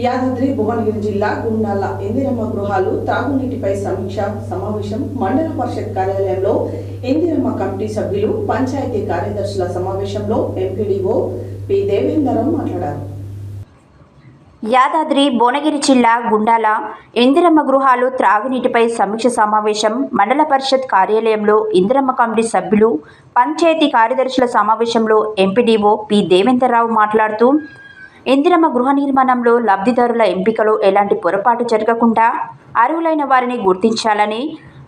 యాదాద్రి భువనగిరి జిల్లా గుండాల ఇందిరమ్మ గృహాలు తాగునీటిపై సమీక్ష సమావేశం మండల పరిషత్ కార్యాలయంలో ఇందిరమ్మ కమిటీ సభ్యులు పంచాయతీ కార్యదర్శుల సమావేశంలో ఎంపీడీఓ పి. దేవేందరం మాట్లాడారు. యాదాద్రి భువనగిరి జిల్లా గుండాల ఇందిరమ్మ గృహాలు త్రాగునీటిపై సమీక్ష సమావేశం మండల పరిషత్ కార్యాలయంలో ఇందిరమ్మ కమిటీ సభ్యులు పంచాయతీ కార్యదర్శుల సమావేశంలో ఎంపీడీఓ పి. దేవేంద్రరావు మాట్లాడుతూ ఇందిరమ్మ గృహ నిర్మాణంలో లబ్ధిదారుల ఎంపికలో ఎలాంటి పొరపాటు జరగకుండా అర్హులైన వారిని గుర్తించాలని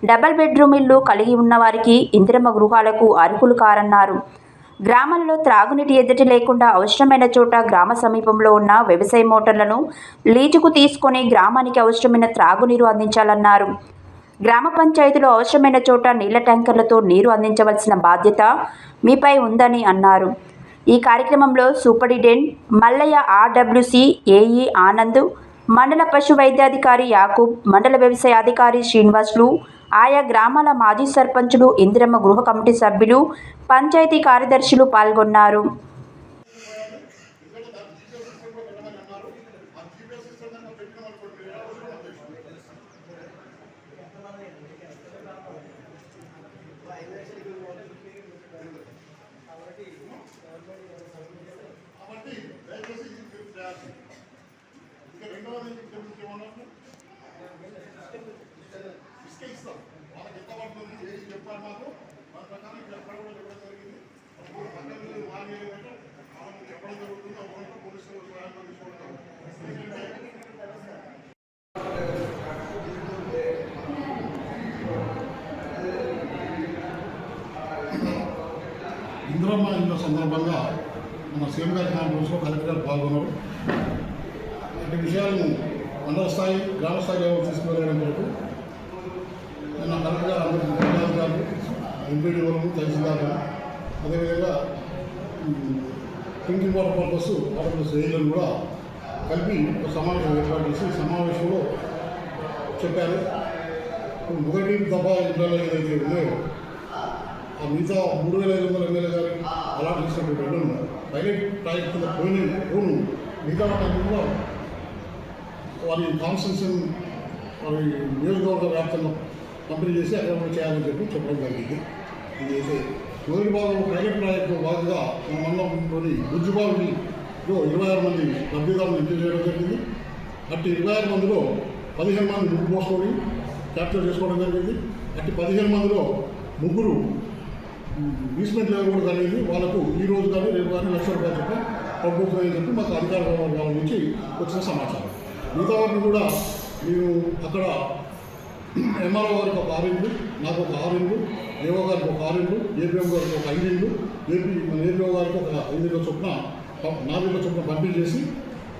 డబల్ బెడ్రూమ్ ఇల్లు కలిగి ఉన్న వారికి ఇందిరమ్మ గృహాలకు అర్హులు కారన్నారు. గ్రామాలలో త్రాగునీటి ఎద్దటి లేకుండా అవసరమైన చోట గ్రామ సమీపంలో ఉన్న వ్యవసాయ మోటార్లను లీజుకు తీసుకొని గ్రామానికి అవసరమైన త్రాగునీరు అందించాలన్నారు. గ్రామ పంచాయతీలో అవసరమైన చోట నీళ్ళ ట్యాంకర్లతో నీరు అందించవలసిన బాధ్యత మీపై ఉందని అన్నారు. ఈ కార్యక్రమంలో superintendent Mallaiah RWS AE Anand మండల పశు వైద్యాధికారి యాకూబ్ మండల వ్యవసాయ అధికారి శ్రీనివాసులు ఆయా గ్రామాల మాజీ సర్పంచులు ఇందిరమ్మ గృహ కమిటీ సభ్యులు పంచాయతీ కార్యదర్శులు పాల్గొన్నారు. ఇసుక ఇస్తాం వాళ్ళకి ఎంత పడుతుంది ఏది చెప్పారు మాకు మన ప్రకారం ఇక్కడ ఎక్కడ కూడా చెప్పడం జరిగింది వాళ్ళకి చెప్పడం జరుగుతుంది అప్పుడు పోలీసులు తీసుకుంటాం ఎందుకంటే ఇందిరమ్మ ఇంట్లో సందర్భంగా మన సీఎం గారి కలెక్టర్ గారు పాల్గొన్నారు. అటు విషయాలను మండల స్థాయి గ్రామ స్థాయి లెవెల్ తీసుకువెళ్ళడం కొరకు నిన్న కలెక్టర్ గారు అందరూ జిల్లాధికారులు ఎంపీడీఓలు తహసీల్దార్లు అదేవిధంగా drinking water purpose water plus ఏరియాలను కూడా కలిపి ఒక సమావేశం ఏర్పాటు చేసి సమావేశంలో చెప్పారు. మొదటి దఫా ఇంట్లో ఏదైతే ఉన్నాయో ఆ మిగతా మూడు వేల ఐదు వందల ఎమ్మెల్యే గారు అలాట్ చేసినటువంటి ఉన్నారు. పైలట్ ప్రాజెక్ట్ కింద పోయిన పోను మిగతా వాటిని కూడా వారి కాన్స్టిట్యూషన్ వారి నియోజకవర్గ వ్యాప్తంలో పంపిణీ చేసి అక్కడ చేయాలని చెప్పి చెప్పడం జరిగింది. ఇది అయితే మొదటి భాగం ప్రైవేట్ ప్రాజెక్టు భాగంగా మన మండలంలోని బుజ్జుబావిలో ఇరవై ఆరు మంది లబ్ధిదారులు ఎంపిక చేయడం జరిగింది. అట్టి ఇరవై ఆరు మందిలో పదిహేను మంది ముగ్గురు పోసుకొని క్యాప్చర్ చేసుకోవడం జరిగింది. అట్టి పదిహేను మందిలో ముగ్గురు బీస్మెంట్ లెవెల్ కూడా జరిగింది. వాళ్ళకు ఈ రోజు కానీ రేపు కానీ లక్ష రూపాయలు చెప్పి ప్రభుత్వం చెప్పి మాకు అధికార వర్గాల నుంచి వచ్చిన సమాచారం. మిగతా వారిని కూడా మేము అక్కడ ఎంఆర్ఓ గారికి ఒక ఆరు నాకు ఒక ఆరు ఏవో గారికి ఒక ఆరు ఏపీఎం గారికి ఒక ఐదు ఏపీ మన ఏపీఓ గారికి ఒక ఐదు చొప్పున నాలుగు చొప్పున పంపిణీ చేసి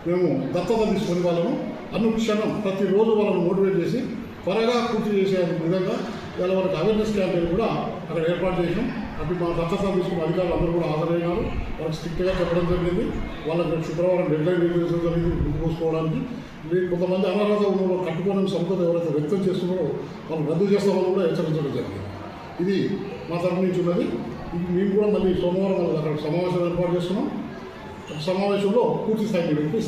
మేము దత్తత తీసుకొని వాళ్ళను అనుక్షణం ప్రతిరోజు వాళ్ళని మోటివేట్ చేసి త్వరగా పూర్తి చేసే విధంగా వాళ్ళ వరకు అవేర్నెస్ క్యాంపెయిన్ కూడా అక్కడ ఏర్పాటు చేసినాం. అప్పుడు మా దత్తత తీసుకున్న అధికారులు అందరూ కూడా హాజరయ్యారు. వాళ్ళకి స్ట్రిక్ట్గా చెప్పడం జరిగింది. వాళ్ళకి శుక్రవారం డెడ్లైన్ నిర్వహించడం జరిగింది గుర్తు పోసుకోవడానికి కొంతమంది అనర్హత ఉన్న వాళ్ళు సంపద ఎవరైతే వ్యక్తం చేస్తున్నారో వాళ్ళు రద్దు చేస్తామని కూడా హెచ్చరించడం జరిగింది. ఇది మా తరఫు నుంచి ఉన్నది. ఇది మేము కూడా మళ్ళీ సోమవారం అక్కడ సమావేశం ఏర్పాటు చేస్తున్నాం. సమావేశంలో పూర్తి స్థాయి మీటింగ్కి